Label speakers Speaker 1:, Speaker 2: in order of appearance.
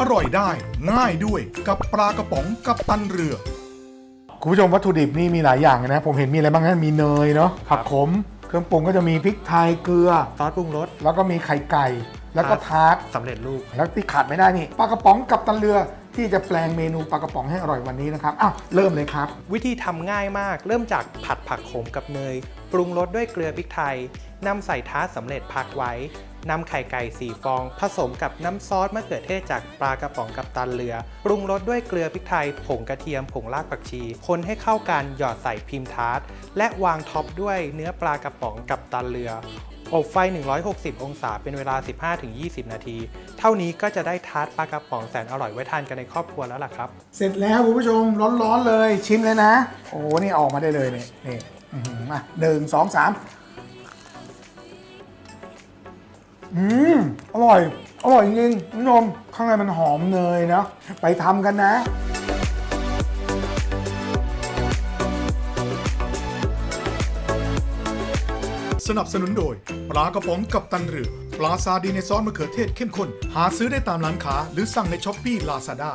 Speaker 1: อร่อยได้ ง่ายด้วยกับปลากระป๋องกับตันเรือ
Speaker 2: คุณผู้ชมวัตถุดิบนี่มีหลายอย่างเลยนะ ผมเห็นมีอะไรบ้างนะมีเนยเนาะผักขม เครื่องปรุงก็จะมีพริกไทยเกลือ
Speaker 3: ซอสปรุงรส
Speaker 2: แล้วก็มีไข่ไก่ แล้วก็
Speaker 3: ครับ
Speaker 2: ทาร์ต
Speaker 3: สำเร็จรูป
Speaker 2: แล้วที่ขาดไม่ได้นี่ปลากระป๋องกับตันเรือที่จะแปลงเมนูปลากระป๋องให้อร่อยวันนี้นะครับอ้าวเริ่มเลยครับ
Speaker 3: วิธีทำง่ายมาก เริ่มจากผัดผักโขมกับเนย ปรุงรสด้วยเกลือพริกไทยนำใส่ทาร์ตสำเร็จพักไว้ นำไข่ไก่4ฟอง ผสมกับน้ำซอสมะเขือเทศจากปลากระป๋องกับตันเรือ ปรุงรสด้วยเกลือพริกไทย ผงกระเทียม ผงรากผักชี คนให้เข้ากันหยอดใส่พิมพ์ทาร์ตและวางท็อปด้วยเนื้อปลากระป๋องกับตันเรือ อบไฟ 160 องศาเป็นเวลา 15-20 นาที เท่านี้ก็จะได้ทาร์ตปลากระป๋องแสนอร่อยไว้ทานกันในครอบครัวแล้วล่ะครับ
Speaker 2: เสร็จแล้วคุณผู้ชมร้อนๆเลยชิมเลยนะ โอ้โหนี่ออกมาได้เลยเนี่ยนี่อื้อหือมาหนึ่งสองสาม อืมอร่อย อร่อยจริงๆคุณผู้ชมข้างในมันหอมเนยนะ ไปทำกันนะ
Speaker 1: สนับสนุนโดย ปลากระป๋องกับตันเรือ ปลาซาดีในซอสมะเขือเทศเข้มข้น หาซื้อได้ตามร้านค้า หรือสั่งในช้อปปี้ลาซาด้า